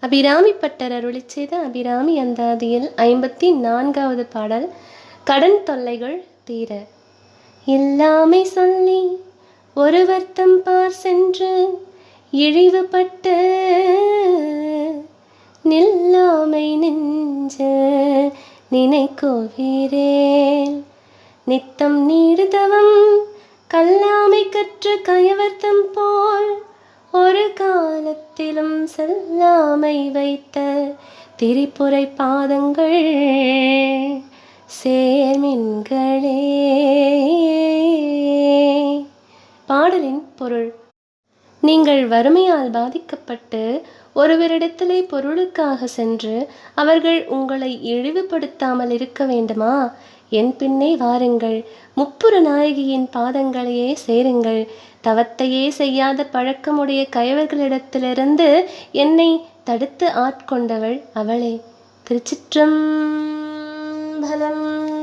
Abirami butter அருளி செய்த அபிராமி அந்தாதியில் ஐம்பத்தி நான்காவது பாடல் கடன் தொல்லைகள் தீர இல்லாமை சொல்லி ஒரு வர்த்தம் பார் சென்று இழிவுபட்டு நில்லாமை நெஞ்சு நினைக்கோவீரேல். நித்தம் நீடுதவம் கல்லாமை கற்ற கயவர்த்தம் போல் காலத்திலும் வைத்த திரிபுரை பாதங்கள் சேர்மின்களே. பாடலின் பொருள் நீங்கள் வறுமையால் பாதிக்கப்பட்டு ஒருவரிடத்திலே பொருளுக்காக சென்று அவர்கள் உங்களை இழிவுபடுத்தாமல் இருக்க வேண்டுமா? என் பின்னே வாருங்கள். முப்புர நாயகியின் பாதங்களையே சேருங்கள். தவத்தையே செய்யாத பழக்கமுடைய கயவர்களிடத்திலிருந்து என்னை தடுத்து ஆட்கொண்டவள் அவளே. திருச்சிற்றம்பலம்